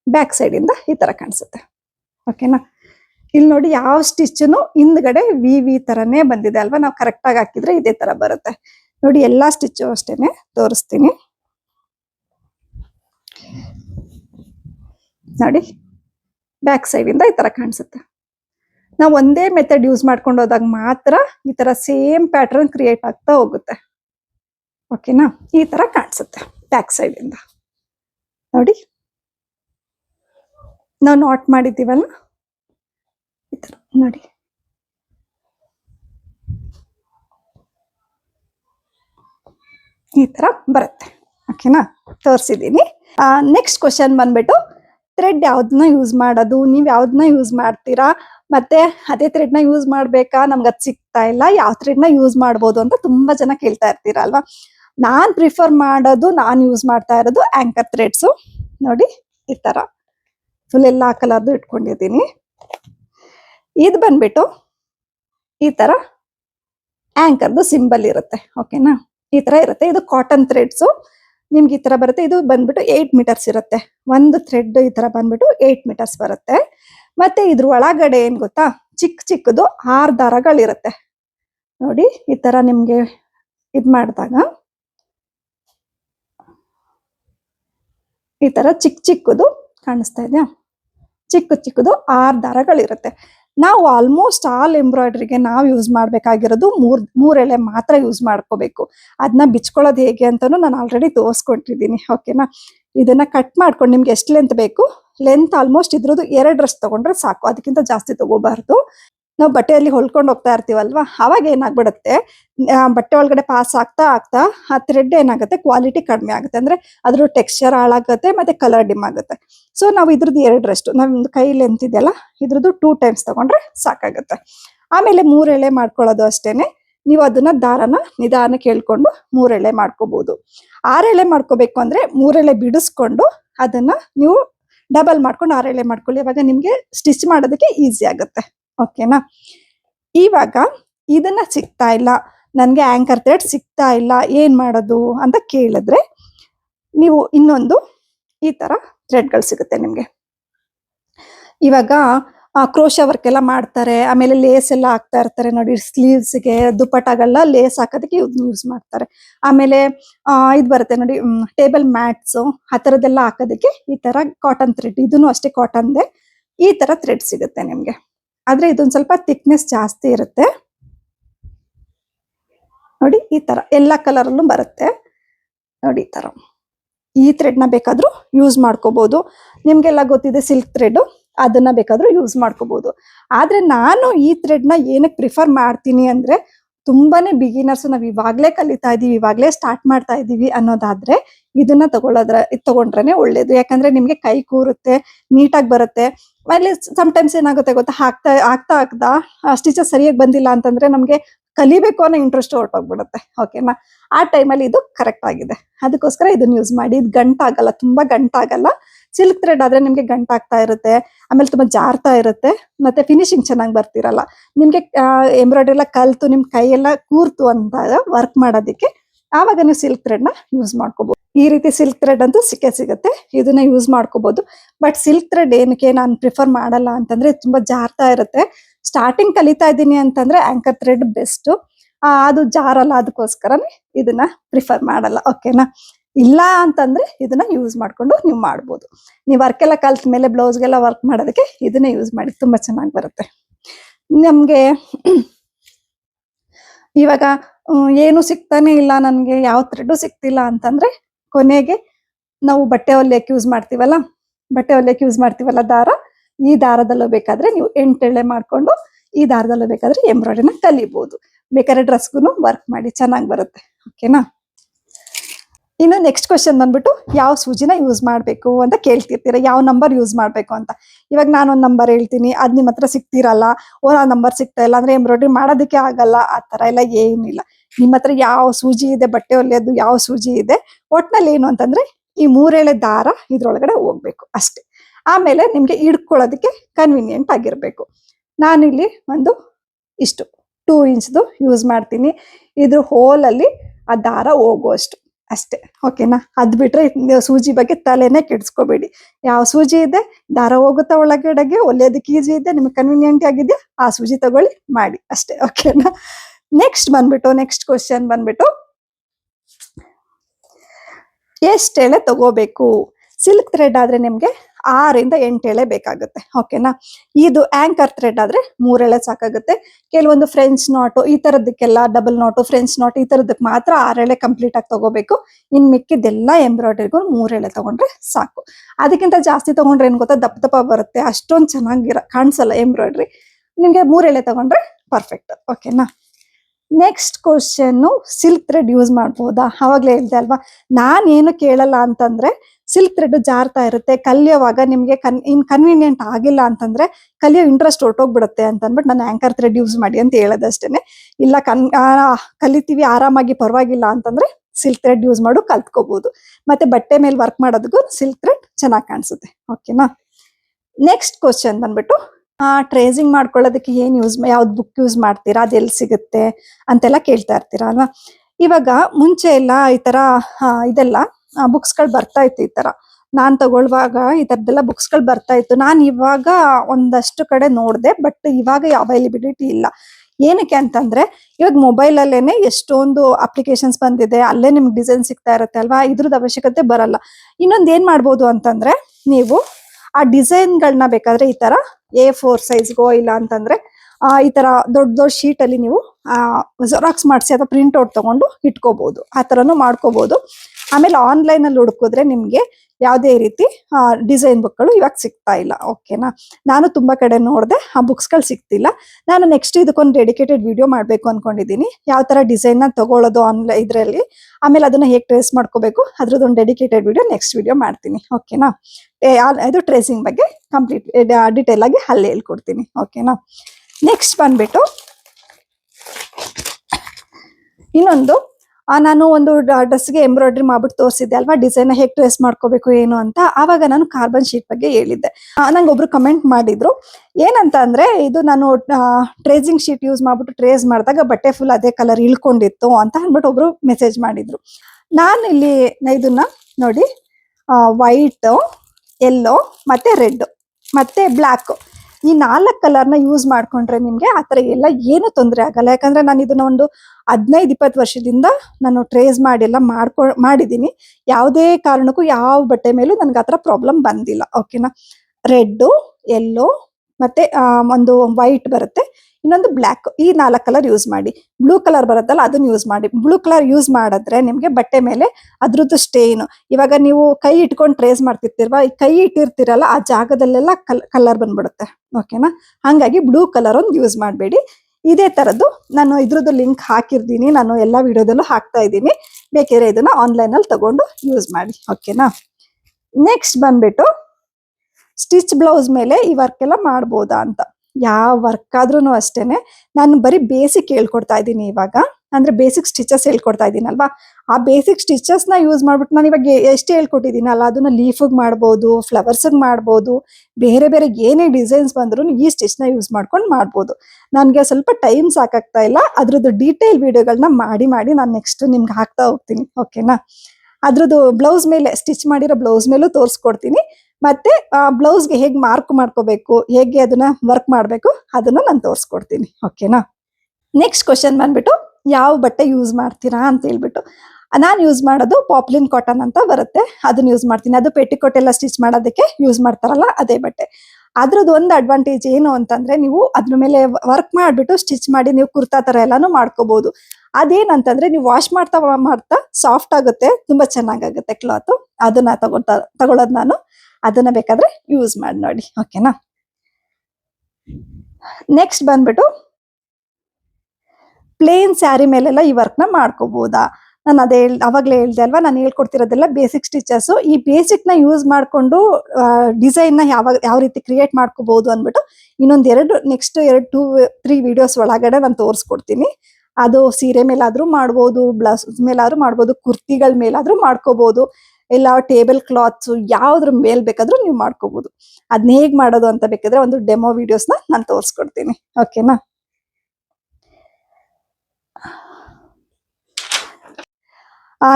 [SPEAKER 1] ಬ್ಯಾಕ್ ಸೈಡ್ ಇಂದ ಈ ತರ ಕಾಣಿಸುತ್ತೆ. ಓಕೆನಾ ಇಲ್ಲಿ ನೋಡಿ ಯಾವ ಸ್ಟಿಚ್ನು ಹಿಂದ್ಗಡೆ ವಿ ವಿ ತರನೇ ಬಂದಿದೆ ಅಲ್ವಾ? ನಾವು ಕರೆಕ್ಟಾಗಿ ಹಾಕಿದ್ರೆ ಇದೇ ತರ ಬರುತ್ತೆ. ನೋಡಿ, ಎಲ್ಲಾ ಸ್ಟಿಚ್ ಅಷ್ಟೇನೆ ತೋರಿಸ್ತೀನಿ. ನೋಡಿ ಬ್ಯಾಕ್ ಸೈಡ್ ಇಂದ ಈ ತರ ಕಾಣಿಸುತ್ತೆ. ನಾವು ಒಂದೇ ಮೆಥಡ್ ಯೂಸ್ ಮಾಡ್ಕೊಂಡು ಹೋದಾಗ ಮಾತ್ರ ಈ ತರ ಸೇಮ್ ಪ್ಯಾಟರ್ನ್ ಕ್ರಿಯೇಟ್ ಆಗ್ತಾ ಹೋಗುತ್ತೆ. ಓಕೆನಾ? ಈ ತರ ಕಾಣಿಸುತ್ತೆ ಬ್ಯಾಕ್ ಸೈಡ್ ಇಂದ. ನೋಡಿ. ನಾವು ನಾಟ್ ಮಾಡಿದ್ದೀವಲ್ಲ ಈ ತರ, ನೋಡಿ. ಈ ತರ ಬರುತ್ತೆ. ಓಕೆನಾ? ತೋರಿಸಿದ್ದೀನಿ ನೆಕ್ಸ್ಟ್ ಕ್ವಶನ್ ಬಂದ್ಬಿಟ್ಟು ಥ್ರೆಡ್ ಯಾವ್ದನ್ನ ಯೂಸ್ ಮಾಡೋದು? ನೀವು ಯಾವ್ದನ್ನ ಯೂಸ್ ಮಾಡ್ತೀರಾ? ಮತ್ತೆ ಅದೇ ಥ್ರೆಡ್ನ ಯೂಸ್ ಮಾಡ್ಬೇಕಾ? ನಮ್ಗೆ ಅದು ಸಿಗ್ತಾ ಇಲ್ಲ. ಯಾವ ಥ್ರೆಡ್ನ ಯೂಸ್ ಮಾಡ್ಬೋದು ಅಂತ ತುಂಬಾ ಜನ ಕೇಳ್ತಾ ಇರ್ತೀರಾ ಅಲ್ವಾ ನಾನ್ ಪ್ರಿಫರ್ ಮಾಡೋದು, ನಾನು ಯೂಸ್ ಮಾಡ್ತಾ ಇರೋದು ಆಂಕರ್ ಥ್ರೆಡ್ಸು ನೋಡಿ, ಈ ತರ. ಫುಲ್ ಎಲ್ಲ ಕಲರ್ದು ಇಟ್ಕೊಂಡಿದ್ದೀನಿ. ಇದು ಬಂದ್ಬಿಟ್ಟು ಈ ತರ ಆ್ಯಂಕರ್ದು ಸಿಂಬಲ್ ಇರುತ್ತೆ ಓಕೆನಾ ಈ ತರ ಇರುತ್ತೆ. ಇದು ಕಾಟನ್ ಥ್ರೆಡ್ಸು ನಿಮ್ಗೆ ಈ ತರ ಬರುತ್ತೆ. ಇದು ಬಂದ್ಬಿಟ್ಟು ಏಯ್ಟ್ ಮೀಟರ್ಸ್ ಇರುತ್ತೆ. ಒಂದು ಥ್ರೆಡ್ ಈ ತರ ಬಂದ್ಬಿಟ್ಟು ಏಯ್ಟ್ ಮೀಟರ್ಸ್ ಬರುತ್ತೆ. ಮತ್ತೆ ಇದ್ರ ಒಳಗಡೆ ಏನು ಗೊತ್ತಾ? ಚಿಕ್ಕ ಚಿಕ್ಕದು ಆರು ದಾರಗಳಿರುತ್ತೆ ನೋಡಿ, ಈ ತರ ನಿಮಗೆ ಇದು ಮಾಡಿದಾಗ. ಈ ತರ ಚಿಕ್ಕ ಚಿಕ್ಕದು ಕಾಣಿಸ್ತಾ ಇದೆಯಾ? ಚಿಕ್ಕ ಚಿಕ್ಕದು ಆರು ದಾರಗಳಿರುತ್ತೆ. ನಾವು ಆಲ್ಮೋಸ್ಟ್ ಆಲ್ ಎಂಬ್ರಾಯ್ಡ್ರಿಗೆ ನಾವು ಯೂಸ್ ಮಾಡ್ಬೇಕಾಗಿರೋದು ಮೂರ್ ಮೂರೆಳೆ ಮಾತ್ರ ಯೂಸ್ ಮಾಡ್ಕೋಬೇಕು. ಅದನ್ನ ಬಿಚ್ಕೊಳ್ಳೋದು ಹೇಗೆ ಅಂತಾನು ನಾನು ಆಲ್ರೆಡಿ ತೋರಿಸ್ಕೊಟ್ಟಿದ್ದೀನಿ ಓಕೆನಾ ಇದನ್ನ ಕಟ್ ಮಾಡ್ಕೊಂಡು ನಿಮ್ಗೆ ಎಷ್ಟು ಲೆಂತ್ ಬೇಕು? ಲೆಂತ್ ಆಲ್ಮೋಸ್ಟ್ ಇದ್ರದ್ದು ಡ್ರೆಸ್ ತಗೊಂಡ್ರೆ ಸಾಕು, ಅದಕ್ಕಿಂತ ಜಾಸ್ತಿ ತಗೋಬಾರ್ದು. ನಾವು ಬಟ್ಟೆಯಲ್ಲಿ ಹೊಲ್ಕೊಂಡು ಹೋಗ್ತಾ ಇರ್ತೀವಲ್ವಾ? ಅವಾಗ ಏನಾಗ್ಬಿಡುತ್ತೆ? ಬಟ್ಟೆ ಒಳಗಡೆ ಪಾಸ್ ಆಗ್ತಾ ಆಗ್ತಾ ಆ ಥ್ರೆಡ್ ಏನಾಗುತ್ತೆ? ಕ್ವಾಲಿಟಿ ಕಡಿಮೆ ಆಗುತ್ತೆ. ಅಂದ್ರೆ ಅದ್ರ ಟೆಕ್ಸ್ಚರ್ ಹಾಳಾಗುತ್ತೆ, ಮತ್ತೆ ಕಲರ್ ಡಿಮ್ ಆಗುತ್ತೆ. ಸೊ ನಾವು ಇದ್ರದ್ದು ಎರಡರಷ್ಟು. ನಮ್ದು ಕೈ ಲೆಂತ್ ಇದೆಯಲ್ಲ, ಇದ್ರದ್ದು ಟೂ ಟೈಮ್ಸ್ ತಗೊಂಡ್ರೆ ಸಾಕಾಗುತ್ತೆ. ಆಮೇಲೆ ಮೂರೆಳೆ ಮಾಡ್ಕೊಳ್ಳೋದು ಅಷ್ಟೇನೆ. ನೀವು ಅದನ್ನ ದಾರನ ನಿಧಾನ ಕೇಳ್ಕೊಂಡು ಮೂರೆಳೆ ಮಾಡ್ಕೋಬಹುದು ಆರೆಳೆ ಮಾಡ್ಕೋಬೇಕು ಅಂದ್ರೆ ಮೂರೆಳೆ ಬಿಡಿಸ್ಕೊಂಡು ಅದನ್ನ ನೀವು ಡಬಲ್ ಮಾಡ್ಕೊಂಡು ಆರೆಳೆ ಮಾಡ್ಕೊಳ್ಳಿ. ಇವಾಗ ನಿಮಗೆ ಸ್ಟಿಚ್ ಮಾಡೋದಕ್ಕೆ ಈಸಿ ಆಗುತ್ತೆ. ಓಕೆನಾ ಇವಾಗ ಇದನ್ನ ಸಿಗ್ತಾ ಇಲ್ಲ. ನನಗೆ ಆಂಕರ್ ಥ್ರೆಡ್ ಸಿಗ್ತಾ ಇಲ್ಲ. ಏನು ಮಾಡೋದು ಅಂತ ಕೇಳಿದ್ರೆ ನೀವು ಇನ್ನೊಂದು ಈ ತರ ಥ್ರೆಡ್ಗಳು ಸಿಗುತ್ತೆ ನಿಮಗೆ. ಇವಾಗ ಕ್ರೋಶ ವರ್ಕ್ ಎಲ್ಲ ಮಾಡ್ತಾರೆ. ಆಮೇಲೆ ಲೇಸ್ ಎಲ್ಲ ಹಾಕ್ತಾ ಇರ್ತಾರೆ ನೋಡಿ ಸ್ಲೀವ್ಸ್ಗೆ ದುಪ್ಪಟಗಳ ಲೇಸ್ ಹಾಕೋದಕ್ಕೆ ಯೂಸ್ ಮಾಡ್ತಾರೆ. ಆಮೇಲೆ ಇದು ಬರುತ್ತೆ ನೋಡಿ ಟೇಬಲ್ ಮ್ಯಾಟ್ಸ್ ಆ ಥರದ್ದೆಲ್ಲ ಹಾಕೋದಕ್ಕೆ ಈ ತರ ಕಾಟನ್ ಥ್ರೆಡ್ ಇದೂ ಅಷ್ಟೇ ಕಾಟನ್ದೇ ಈ ತರ ಥ್ರೆಡ್ ಸಿಗುತ್ತೆ ನಿಮ್ಗೆ. ಆದ್ರೆ ಇದೊಂದು ಸ್ವಲ್ಪ ಥಿಕ್ನೆಸ್ ಜಾಸ್ತಿ ಇರುತ್ತೆ. ನೋಡಿ, ಈ ತರ ಎಲ್ಲ ಕಲರಲ್ಲೂ ಬರುತ್ತೆ. ನೋಡಿ, ಈ ತರ. ಈ ಥ್ರೆಡ್ನ ಬೇಕಾದರೂ ಯೂಸ್ ಮಾಡ್ಕೋಬೋದು. ನಿಮಗೆಲ್ಲ ಗೊತ್ತಿದೆ ಸಿಲ್ಕ್ ಥ್ರೆಡ್ ಅದನ್ನ ಬೇಕಾದರೂ ಯೂಸ್ ಮಾಡ್ಕೋಬೋದು. ಆದ್ರೆ ನಾನು ಈ ಥ್ರೆಡ್ನ ಏನಕ್ಕೆ ಪ್ರಿಫರ್ ಮಾಡ್ತೀನಿ ಅಂದ್ರೆ ತುಂಬಾನೇ ಬಿಗಿನರ್ಸ್ ನಾವು ಇವಾಗಲೇ ಕಲಿತಾ ಇದ್ದೀವಿ ಇವಾಗಲೇ ಸ್ಟಾರ್ಟ್ ಮಾಡ್ತಾ ಇದ್ದೀವಿ ಅನ್ನೋದಾದ್ರೆ ಇದನ್ನ ತಗೊಳ್ಳೋದ್ರ ಇದ್ ತಗೊಂಡ್ರೇನೆ ಒಳ್ಳೇದು. ಯಾಕಂದ್ರೆ ನಿಮ್ಗೆ ಕೈ ಕೂರುತ್ತೆ, ನೀಟಾಗಿ ಬರುತ್ತೆ. ಆಮೇಲೆ ಟೈಮ್ಸ್ ಏನಾಗುತ್ತೆ ಗೊತ್ತಾ? ಹಾಕ್ತಾ ಆಗ್ತಾ ಆಗ್ತಾ ಸ್ಟಿಚಸ್ ಸರಿಯಾಗಿ ಬಂದಿಲ್ಲ ಅಂತಂದ್ರೆ ನಮ್ಗೆ ಕಲಿಬೇಕು ಅನ್ನೋ ಇಂಟ್ರೆಸ್ಟ್ ಹೊರಟೋಗ್ಬಿಡುತ್ತೆ. ಓಕೆನಾ ಆ ಟೈಮಲ್ಲಿ ಇದು ಕರೆಕ್ಟ್ ಆಗಿದೆ. ಅದಕ್ಕೋಸ್ಕರ ಇದನ್ನ ಯೂಸ್ ಮಾಡಿ. ಇದು ಗಂಟಾಗಲ್ಲ, ತುಂಬಾ ಗಂಟಾಗಲ್ಲ. ಸಿಲ್ಕ್ ಥ್ರೆಡ್ ಆದ್ರೆ ನಿಮಗೆ ಗಂಟಾಗ್ತಾ ಇರುತ್ತೆ. ಆಮೇಲೆ ತುಂಬಾ ಜಾರ್ತಾ ಇರುತ್ತೆ. ಮತ್ತೆ ಫಿನಿಶಿಂಗ್ ಚೆನ್ನಾಗಿ ಬರ್ತಿರಲ್ಲ. ನಿಮ್ಗೆ ಎಂಬ್ರಾಯ್ಡ್ರಿ ಎಲ್ಲ ಕಲಿತು ನಿಮ್ಮ ಕೈಯೆಲ್ಲ ಕೂರ್ತು ಅಂತ ವರ್ಕ್ ಮಾಡೋದಕ್ಕೆ ಆವಾಗ ನೀವು ಸಿಲ್ಕ್ ಥ್ರೆಡ್ನ ಯೂಸ್ ಮಾಡ್ಕೋಬಹುದು ಈ ರೀತಿ ಸಿಲ್ಕ್ ಥ್ರೆಡ್ ಅಂತೂ ಸಿಕ್ಕೇ ಸಿಗುತ್ತೆ. ಇದನ್ನ ಯೂಸ್ ಮಾಡ್ಕೋಬಹುದು ಬಟ್ ಸಿಲ್ಕ್ ಥ್ರೆಡ್ ಏನಕ್ಕೆ ನಾನು ಪ್ರಿಫರ್ ಮಾಡಲ್ಲ ಅಂತಂದ್ರೆ ತುಂಬಾ ಜಾರ್ತಾ ಇರುತ್ತೆ. ಸ್ಟಾರ್ಟಿಂಗ್ ಕಲಿತಾ ಇದ್ದೀನಿ ಅಂತಂದ್ರೆ ಆಂಕರ್ ಥ್ರೆಡ್ ಬೆಸ್ಟ್ ಅದು ಜಾರಲ್ಲ ಅದಕ್ಕೋಸ್ಕರನೇ ಇದನ್ನ ಪ್ರಿಫರ್ ಮಾಡಲ್ಲ. ಓಕೆನಾ ಇಲ್ಲ ಅಂತಂದ್ರೆ ಇದನ್ನ ಯೂಸ್ ಮಾಡ್ಕೊಂಡು ನೀವು ಮಾಡ್ಬೋದು. ನೀವು ವರ್ಕ್ ಎಲ್ಲ ಕಲ್ತ ಮೇಲೆ ಬ್ಲೌಸ್ಗೆಲ್ಲ ವರ್ಕ್ ಮಾಡೋದಕ್ಕೆ ಇದನ್ನೇ ಯೂಸ್ ಮಾಡಿ, ತುಂಬಾ ಚೆನ್ನಾಗಿ ಬರುತ್ತೆ. ನಮ್ಗೆ ಇವಾಗ ಏನು ಸಿಗ್ತಾನೆ ಇಲ್ಲ, ನನಗೆ ಯಾವ ಥ್ರೆಡ್ ಸಿಗ್ತಿಲ್ಲ ಅಂತಂದ್ರೆ ಕೊನೆಗೆ ನಾವು ಬಟ್ಟೆ ಹೊಲಿಯಕ್ಕೆ ಯೂಸ್ ಮಾಡ್ತೀವಲ್ಲ, ಬಟ್ಟೆ ಹೊಲಿಯಕ್ಕೆ ಯೂಸ್ ಮಾಡ್ತೀವಲ್ಲ ದಾರ, ಈ ದಾರದಲ್ಲೂ ಬೇಕಾದ್ರೆ ನೀವು ಎಂಟೆಳೆ ಮಾಡ್ಕೊಂಡು ಈ ದಾರದಲ್ಲೂ ಬೇಕಾದ್ರೆ ಎಂಬ್ರಾಯ್ಡ್ರಿನ ಕಲಿಬೋದು. ಬೇಕಾದ್ರೆ ಡ್ರೆಸ್ಗೂ ವರ್ಕ್ ಮಾಡಿ ಚೆನ್ನಾಗಿ ಬರುತ್ತೆ. ಓಕೆನಾ ಇನ್ನು ನೆಕ್ಸ್ಟ್ ಕ್ವಶನ್ ಬಂದ್ಬಿಟ್ಟು ಯಾವ ಸೂಜಿನ ಯೂಸ್ ಮಾಡಬೇಕು ಅಂತ ಕೇಳ್ತಿರ್ತೀರ? ಯಾವ ನಂಬರ್ ಯೂಸ್ ಮಾಡಬೇಕು ಅಂತ? ಇವಾಗ ನಾನೊಂದು ನಂಬರ್ ಹೇಳ್ತೀನಿ, ಅದು ನಿಮ್ಮ ಹತ್ರ ಸಿಗ್ತಿರಲ್ಲ, ಓ, ಆ ನಂಬರ್ ಸಿಗ್ತಾ ಇಲ್ಲ ಅಂದ್ರೆ ಎಂಬ್ರಾಯ್ಡ್ರಿ ಮಾಡೋದಕ್ಕೆ ಆಗಲ್ಲ, ಆ ತರ ಎಲ್ಲ ಏನಿಲ್ಲ. ನಿಮ್ಮ ಹತ್ರ ಯಾವ ಸೂಜಿ ಇದೆ, ಬಟ್ಟೆ ಹೊಲಿಯೋದು ಯಾವ ಸೂಜಿ ಇದೆ, ಒಟ್ನಲ್ಲಿ ಏನು ಅಂತಂದ್ರೆ ಈ ಮೂರೆಳೆ ದಾರ ಇದ್ರೊಳಗಡೆ ಹೋಗ್ಬೇಕು ಅಷ್ಟೇ. ಆಮೇಲೆ ನಿಮಗೆ ಹಿಡ್ಕೊಳ್ಳೋದಕ್ಕೆ ಕನ್ವಿನಿಯೆಂಟ್ ಆಗಿರಬೇಕು. ನಾನಿಲ್ಲಿ ಒಂದು ಇಷ್ಟು ಟೂ ಇಂಚ್ದು ಯೂಸ್ ಮಾಡ್ತೀನಿ. ಇದ್ರ ಹೋಲಲ್ಲಿ ಆ ದಾರ ಹೋಗುವಷ್ಟು. ಅಷ್ಟೇ ಓಕೆನಾ ಅದ್ ಬಿಟ್ರೆ ಸೂಜಿ ಬಗ್ಗೆ ತಲೆನೇ ಕೆಡ್ಸ್ಕೋಬೇಡಿ. ಯಾವ ಸೂಜಿ ಇದೆ? ದಾರ ಹೋಗುತ್ತಾ ಒಳಗಡೆಗೆ ಒಲೆಯೋದಕ್ಕೆ ಈಜಿ ಇದೆ, ನಿಮ್ಗೆ ಕನ್ವಿನಿಯೆಂಟ್ ಆಗಿದೆಯಾ? ಆ ಸೂಜಿ ತಗೊಳ್ಳಿ, ಮಾಡಿ. ಅಷ್ಟೇ ಓಕೆನಾ ನೆಕ್ಸ್ಟ್ ಬಂದ್ಬಿಟ್ಟು ನೆಕ್ಸ್ಟ್ ಕ್ವಶನ್ ಬಂದ್ಬಿಟ್ಟು, ಎಷ್ಟು ಎಳೆ ತಗೋಬೇಕು? ಸಿಲ್ಕ್ ಥ್ರೆಡ್ ಆದ್ರೆ ನಿಮ್ಗೆ ಆರಿಂದ ಎಂಟು ಎಳೆ ಬೇಕಾಗುತ್ತೆ ಓಕೆನಾ ಇದು ಆಂಕರ್ ಥ್ರೆಡ್ ಆದ್ರೆ ಮೂರೆಳೆ ಸಾಕಾಗುತ್ತೆ. ಕೆಲವೊಂದು ಫ್ರೆಂಚ್ ನಾಟು ಈ ತರದಕ್ಕೆಲ್ಲ ಡಬಲ್ ನಾಟು ಫ್ರೆಂಚ್ ನಾಟ್ ಈ ತರದಕ್ಕೆ ಮಾತ್ರ ಆರೆಳೆ ಕಂಪ್ಲೀಟ್ ಆಗಿ ತಗೋಬೇಕು. ಇನ್ ಮಿಕ್ಕಿದ್ದೆಲ್ಲ ಎಂಬ್ರಾಯ್ಡ್ರಿಗೂ ಮೂರೆಳೆ ತಗೊಂಡ್ರೆ ಸಾಕು. ಅದಕ್ಕಿಂತ ಜಾಸ್ತಿ ತಗೊಂಡ್ರೆ ಏನ್ ಗೊತ್ತಾ? ದಪ್ಪ ದಪ್ಪ ಬರುತ್ತೆ, ಅಷ್ಟೊಂದು ಚೆನ್ನಾಗಿರ, ಕಾಣಿಸಲ್ಲ ಎಂಬ್ರಾಯ್ಡ್ರಿ ನಿಮ್ಗೆ ಮೂರೆಳೆ ತಗೊಂಡ್ರೆ ಪರ್ಫೆಕ್ಟ್ ಓಕೆನಾ next question silk thread use ಮಾಡ್ಬೋದಾ? ಅವಾಗ್ಲೇ ಹೇಳ್ದೆ ಅಲ್ವಾ? ನಾನ್ ಏನು ಕೇಳಲ್ಲ ಅಂತಂದ್ರೆ ಸಿಲ್ಕ್ ಥ್ರೆಡ್ ಜಾರ್ತಾ ಇರುತ್ತೆ, ಕಲಿಯೋವಾಗ ನಿಮ್ಗೆ ಕನ್, ಇನ್ ಕನ್ವೀನಿಯಂಟ್ ಆಗಿಲ್ಲ ಅಂತಂದ್ರೆ ಕಲಿಯೋ ಇಂಟ್ರೆಸ್ಟ್ ಹೊರಟೋಗ್ಬಿಡುತ್ತೆ ಅಂತ ಅಂದ್ಬಿಟ್ಟು ನಾನು ಆಂಕರ್ ಥ್ರೆಡ್ ಯೂಸ್ ಮಾಡಿ ಅಂತ ಹೇಳೋದಷ್ಟೇನೆ. ಇಲ್ಲ ಕನ್ ಕಲಿತೀವಿ, ಆರಾಮಾಗಿ ಪರವಾಗಿಲ್ಲ ಅಂತಂದ್ರೆ ಸಿಲ್ಕ್ ಥ್ರೆಡ್ ಯೂಸ್ ಮಾಡು ಕಲ್ತ್ಕೋಬಹುದು ಮತ್ತೆ ಬಟ್ಟೆ ಮೇಲೆ ವರ್ಕ್ ಮಾಡೋದಕ್ಕೂ ಸಿಲ್ಕ್ ಥ್ರೆಡ್ ಚೆನ್ನಾಗಿ ಕಾಣಿಸುತ್ತೆ. ಓಕೆನಾ ನೆಕ್ಸ್ಟ್ ಕ್ವಶನ್ ಬಂದ್ಬಿಟ್ಟು ಟ್ರೇಸಿಂಗ್ ಮಾಡ್ಕೊಳ್ಳೋದಕ್ಕೆ ಏನ್ ಯೂಸ್ ಯಾವ್ದು ಬುಕ್ ಯೂಸ್ ಮಾಡ್ತೀರಾ? ಅದು ಎಲ್ಲಿ ಸಿಗುತ್ತೆ? ಅಂತೆಲ್ಲ ಕೇಳ್ತಾ ಇರ್ತೀರಾ ಅಲ್ವಾ? ಇವಾಗ ಮುಂಚೆ ಎಲ್ಲ ಈ ತರ ಆ, ಇದೆಲ್ಲ ಬುಕ್ಸ್ಗಳು ಬರ್ತಾ ಇತ್ತು ಈ ತರ. ನಾನ್ ತಗೊಳ್ಳುವಾಗ ಈ ತರದ್ದೆಲ್ಲ ಬುಕ್ಸ್ಗಳು ಬರ್ತಾ ಇತ್ತು. ನಾನು ಇವಾಗ ಒಂದಷ್ಟು ಕಡೆ ನೋಡಿದೆ ಬಟ್ ಇವಾಗ ಅವೈಲಬಿಲಿಟಿ ಇಲ್ಲ. ಏನಕ್ಕೆ ಅಂತಂದ್ರೆ ಇವಾಗ ಮೊಬೈಲ್ ಅಲ್ಲೇನೆ ಎಷ್ಟೊಂದು ಅಪ್ಲಿಕೇಶನ್ಸ್ ಬಂದಿದೆ ಅಲ್ಲೇ ನಿಮ್ಗೆ ಡಿಸೈನ್ ಸಿಗ್ತಾ ಇರುತ್ತೆ ಅಲ್ವಾ? ಇದ್ರದ್ದು ಅವಶ್ಯಕತೆ ಬರಲ್ಲ. ಇನ್ನೊಂದ್ ಏನ್ ಮಾಡ್ಬೋದು ಅಂತಂದ್ರೆ ನೀವು ಆ ಡಿಸೈನ್ಗಳನ್ನ ಬೇಕಾದ್ರೆ ಈ ತರ ಎ ಫೋರ್ ಸೈಜ್ಗೋ ಇಲ್ಲ ಅಂತಂದ್ರೆ ಈ ತರ ದೊಡ್ಡ ದೊಡ್ಡ ಶೀಟ್ ಅಲ್ಲಿ ನೀವು ಜೆರಾಕ್ಸ್ ಮಾಡಿಸಿ ಅಥವಾ ಪ್ರಿಂಟ್ ಔಟ್ ತಗೊಂಡು ಇಟ್ಕೋಬಹುದು ಆ ತರನು ಮಾಡ್ಕೋಬಹುದು ಆಮೇಲೆ ಆನ್ಲೈನ್ ಅಲ್ಲಿ ಹುಡುಕಿದ್ರೆ ನಿಮ್ಗೆ ಯಾವುದೇ ರೀತಿ ಡಿಸೈನ್ ಬುಕ್ಗಳು ಇವಾಗ ಸಿಗ್ತಾ ಇಲ್ಲ. ಓಕೆನಾ ನಾನು ತುಂಬಾ ಕಡೆ ನೋಡಿದೆ, ಆ ಬುಕ್ಸ್ಗಳು ಸಿಗ್ತಿಲ್ಲ. ನಾನು ನೆಕ್ಸ್ಟ್ ಇದಕ್ಕೊಂದು ಡೆಡಿಕೇಟೆಡ್ ವಿಡಿಯೋ ಮಾಡಬೇಕು ಅನ್ಕೊಂಡಿದ್ದೀನಿ ಯಾವ ತರ ಡಿಸೈನ್ನ ತಗೊಳ್ಳೋದು ಆನ್ಲೈನ್ ಇದರಲ್ಲಿ. ಆಮೇಲೆ ಅದನ್ನ ಹೇಗೆ ಟ್ರೇಸ್ ಮಾಡ್ಕೋಬೇಕು, ಅದ್ರದ್ದೊಂದು ಡೆಡಿಕೇಟೆಡ್ ವಿಡಿಯೋ ನೆಕ್ಸ್ಟ್ ವಿಡಿಯೋ ಮಾಡ್ತೀನಿ. ಓಕೆನಾ ಇದು ಟ್ರೇಸಿಂಗ್ ಬಗ್ಗೆ ಕಂಪ್ಲೀಟ್ ಡಿಟೇಲ್ ಆಗಿ ಅಲ್ಲೇ ಹೇಳ್ಕೊಡ್ತೀನಿ ಓಕೆನಾ ನೆಕ್ಸ್ಟ್ ಬಂದ್ಬಿಟ್ಟು, ಇನ್ನೊಂದು ನಾನು ಒಂದು ಡ್ರೆಸ್ಗೆ ಎಂಬ್ರಾಯ್ಡ್ರಿ ಮಾಡ್ಬಿಟ್ಟು ತೋರಿಸಿದ್ದೆ ಅಲ್ವಾ? ಡಿಸೈನ್ ಹೇಗೆ ಟ್ರೇಸ್ ಮಾಡ್ಕೋಬೇಕು, ಏನು ಅಂತ? ಆವಾಗ ನಾನು ಕಾರ್ಬನ್ ಶೀಟ್ ಬಗ್ಗೆ ಹೇಳಿದ್ದೆ. ನಂಗೆ ಒಬ್ರು ಕಮೆಂಟ್ ಮಾಡಿದ್ರು. ಏನಂತ ಅಂದ್ರೆ, ಇದು ನಾನು ಟ್ರೇಸಿಂಗ್ ಶೀಟ್ ಯೂಸ್ ಮಾಡ್ಬಿಟ್ಟು ಟ್ರೇಸ್ ಮಾಡಿದಾಗ ಬಟ್ಟೆ ಫುಲ್ ಅದೇ ಕಲರ್ ಇಳ್ಕೊಂಡಿತ್ತು ಅಂತ ಅಂದ್ಬಿಟ್ಟು ಒಬ್ರು ಮೆಸೇಜ್ ಮಾಡಿದ್ರು. ನಾನು ಇಲ್ಲಿ ಇದನ್ನ ನೋಡಿ ವೈಟ್ ಎಲ್ಲೋ ಮತ್ತೆ ರೆಡ್ ಮತ್ತೆ ಬ್ಲ್ಯಾಕ್ ಈ ನಾಲ್ಕು ಕಲರ್ನ ಯೂಸ್ ಮಾಡ್ಕೊಂಡ್ರೆ ನಿಮಗೆ ಆ ಥರ ಎಲ್ಲ ಏನು ತೊಂದರೆ ಆಗಲ್ಲ. ಯಾಕಂದ್ರೆ ನಾನು ಇದನ್ನ ಒಂದು ಹದಿನೈದು, ಇಪ್ಪತ್ತು ವರ್ಷದಿಂದ ನಾನು ಟ್ರೇಸ್ ಮಾಡಿ ಎಲ್ಲ ಮಾಡ್ಕೊ ಮಾಡಿದ್ದೀನಿ ಯಾವುದೇ ಕಾರಣಕ್ಕೂ ಯಾವ ಬಟ್ಟೆ ಮೇಲೂ ನನಗೆ ಆ ಥರ ಪ್ರಾಬ್ಲಮ್ ಬಂದಿಲ್ಲ. ಓಕೆನಾ ರೆಡ್ಡು ಎಲ್ಲೋ ಮತ್ತೆ ಒಂದು ವೈಟ್ ಬರುತ್ತೆ. ಇನ್ನೊಂದು ಬ್ಲ್ಯಾಕ್, ಈ ನಾಲ್ಕು ಕಲರ್ ಯೂಸ್ ಮಾಡಿ. ಬ್ಲೂ ಕಲರ್ ಬರುತ್ತಲ್ಲ, ಅದನ್ನ ಯೂಸ್ ಮಾಡಿ. ಬ್ಲೂ ಕಲರ್ ಯೂಸ್ ಮಾಡಿದ್ರೆ ನಿಮಗೆ ಬಟ್ಟೆ ಮೇಲೆ ಅದ್ರದ್ದು ಸ್ಟೇನ್ ಇವಾಗ ನೀವು ಕೈ ಇಟ್ಕೊಂಡು ಟ್ರೇಸ್ ಮಾಡ್ತಿರ್ತೀರಲ್ವಾ, ಈ ಕೈ ಇಟ್ಟಿರ್ತೀರಲ್ಲ, ಆ ಜಾಗದಲ್ಲೆಲ್ಲ ಕಲ್ ಕಲರ್ ಬಂದ್ಬಿಡುತ್ತೆ. ಓಕೆನಾ ಹಾಗಾಗಿ ಬ್ಲೂ ಕಲರ್ ಒಂದು ಯೂಸ್ ಮಾಡಬೇಡಿ. ಇದೇ ತರದ್ದು ನಾನು ಇದ್ರದ್ದು ಲಿಂಕ್ ಹಾಕಿರ್ತೀನಿ ನಾನು ಎಲ್ಲ ವಿಡಿಯೋದಲ್ಲೂ ಹಾಕ್ತಾ ಇದ್ದೀನಿ. ಬೇಕಿದ್ರೆ ಇದನ್ನ ಆನ್ಲೈನ್ ಅಲ್ಲಿ ತಗೊಂಡು ಯೂಸ್ ಮಾಡಿ. ಓಕೆನಾ ನೆಕ್ಸ್ಟ್ ಬಂದ್ಬಿಟ್ಟು ಸ್ಟಿಚ್ ಬ್ಲೌಸ್ ಮೇಲೆ ಈ ವರ್ಕ್ ಎಲ್ಲ ಮಾಡ್ಬೋದಾ ಅಂತ. ಯಾವ ವರ್ಕ್ ಆದ್ರೂ ಅಷ್ಟೇನೆ. ನಾನು ಬರೀ ಬೇಸಿಕ್ ಹೇಳ್ಕೊಡ್ತಾ ಇದ್ದೀನಿ ಇವಾಗ. ಅಂದ್ರೆ ಬೇಸಿಕ್ ಸ್ಟಿಚಸ್ ಹೇಳ್ಕೊಡ್ತಾ ಇದ್ದೀನಲ್ವಾ? ಆ ಬೇಸಿಕ್ ಸ್ಟಿಚಸ್ನ ಯೂಸ್ ಮಾಡ್ಬಿಟ್ಟು ನಾನು ಇವಾಗ ಎಷ್ಟು ಹೇಳ್ಕೊಟ್ಟಿದ್ದೀನಲ್ಲ, ಅದನ್ನ ಲೀಫಿಗೆ ಮಾಡ್ಬೋದು ಫ್ಲವರ್ಸ್ ಮಾಡ್ಬೋದು, ಬೇರೆ ಬೇರೆ ಏನೇ ಡಿಸೈನ್ಸ್ ಬಂದ್ರು ಈ ಸ್ಟಿಚ್ನ ಯೂಸ್ ಮಾಡ್ಕೊಂಡು ಮಾಡ್ಬೋದು. ನನಗೆ ಸ್ವಲ್ಪ ಟೈಮ್ ಸಾಕಾಗ್ತಾ ಇಲ್ಲ. ಅದ್ರದ್ದು ಡೀಟೇಲ್ ವಿಡಿಯೋಗಳನ್ನ ಮಾಡಿ ಮಾಡಿ ನಾನು ನೆಕ್ಸ್ಟ್ ನಿಮ್ಗೆ ಹಾಕ್ತಾ ಹೋಗ್ತೀನಿ ಓಕೆನಾ ಅದ್ರದ್ದು ಬ್ಲೌಸ್ ಮೇಲೆ ಸ್ಟಿಚ್ ಮಾಡಿರೋ ಬ್ಲೌಸ್ ಮೇಲೂ ತೋರಿಸ್ಕೊಡ್ತೀನಿ. ಮತ್ತೆ, ಆ ಬ್ಲೌಸ್ಗೆ ಹೇಗೆ ಮಾರ್ಕ್ ಮಾಡ್ಕೋಬೇಕು, ಹೇಗೆ ಅದನ್ನ ವರ್ಕ್ ಮಾಡಬೇಕು, ಅದನ್ನ ನಾನು ತೋರಿಸ್ಕೊಡ್ತೀನಿ ಓಕೆನಾ ನೆಕ್ಸ್ಟ್ ಕ್ವಶನ್ ಬಂದ್ಬಿಟ್ಟು, ಯಾವ ಬಟ್ಟೆ ಯೂಸ್ ಮಾಡ್ತೀರಾ? ಅಂತ ಹೇಳ್ಬಿಟ್ಟು. ನಾನು ಯೂಸ್ ಮಾಡೋದು ಪಾಪ್ಲಿನ್ ಕಾಟನ್ ಅಂತ ಬರುತ್ತೆ, ಅದನ್ನ ಯೂಸ್ ಮಾಡ್ತೀನಿ. ಅದು ಪೆಟಿಕೋಟ್ ಎಲ್ಲ ಸ್ಟಿಚ್ ಮಾಡೋದಕ್ಕೆ ಯೂಸ್ ಮಾಡ್ತಾರಲ್ಲ, ಅದೇ ಬಟ್ಟೆ. ಅದ್ರದ್ದು ಒಂದು ಅಡ್ವಾಂಟೇಜ್ ಏನು ಅಂತಂದ್ರೆ, ನೀವು ಅದ್ರ ಮೇಲೆ ವರ್ಕ್ ಮಾಡ್ಬಿಟ್ಟು ಸ್ಟಿಚ್ ಮಾಡಿ ನೀವು ಕುರ್ತಾ ತರ ಎಲ್ಲಾನು ಮಾಡ್ಕೋಬಹುದು ಅದೇನಂತಂದ್ರೆ, ನೀವು ವಾಶ್ ಮಾಡ್ತಾ ಮಾಡ್ತಾ ಸಾಫ್ಟ್ ಆಗುತ್ತೆ, ತುಂಬಾ ಚೆನ್ನಾಗಾಗುತ್ತೆ ಕ್ಲಾತ್ ಅದನ್ನ ತಗೊಳ್ತಾ ತಗೊಳ್ಳೋದು ನಾನು. ಅದನ್ನ ಬೇಕಾದ್ರೆ ಯೂಸ್ ಮಾಡಿ ನೋಡಿ ಓಕೆನಾ ನೆಕ್ಸ್ಟ್ ಬಂದ್ಬಿಟ್ಟು ಪ್ಲೇನ್ ಸ್ಯಾರಿ ಮೇಲೆಲ್ಲ ಈ ವರ್ಕ್ನ ಮಾಡ್ಕೋಬಹುದಾ ನಾನು ಅದೇ ಅವಾಗಲೇ ಹೇಳ್ದೆ ಅಲ್ವಾ, ನಾನು ಹೇಳ್ಕೊಡ್ತಿರೋದೆಲ್ಲ ಬೇಸಿಕ್ ಸ್ಟಿಚಸ್ ಈ ಬೇಸಿಕ್ನ ಯೂಸ್ ಮಾಡ್ಕೊಂಡು ಡಿಸೈನ್ನ ಯಾವ ಯಾವ ರೀತಿ ಕ್ರಿಯೇಟ್ ಮಾಡ್ಕೋಬಹುದು ಅಂದ್ಬಿಟ್ಟು, ಇನ್ನೊಂದ್ ಎರಡು ನೆಕ್ಸ್ಟ್ ಎರಡು ಟೂ ತ್ರೀ ವಿಡಿಯೋಸ್ ಒಳಗಡೆ ನಾನು ತೋರಿಸ್ಕೊಡ್ತೀನಿ. ಅದು ಸೀರೆ ಮೇಲಾದ್ರೂ ಮಾಡ್ಬೋದು ಬ್ಲೌಸ್ ಮೇಲಾದ್ರೂ ಮಾಡ್ಬೋದು, ಕುರ್ತಿಗಳ ಮೇಲಾದ್ರೂ ಮಾಡ್ಕೋಬಹುದು ಇಲ್ಲ ಟೇಬಲ್ ಕ್ಲಾತ್ಸ್ ಯಾವ್ದ್ರ ಮೇಲೆ ಬೇಕಾದ್ರೂ ನೀವು ಮಾಡ್ಕೋಬಹುದು ಅದನ್ನ ಹೇಗೆ ಮಾಡೋದು ಅಂತ ಬೇಕಾದ್ರೆ ಒಂದು ಡೆಮೋ ವಿಡಿಯೋಸ್ನ ನಾನು ತೋರಿಸ್ಕೊಡ್ತೀನಿ. ಓಕೆನಾ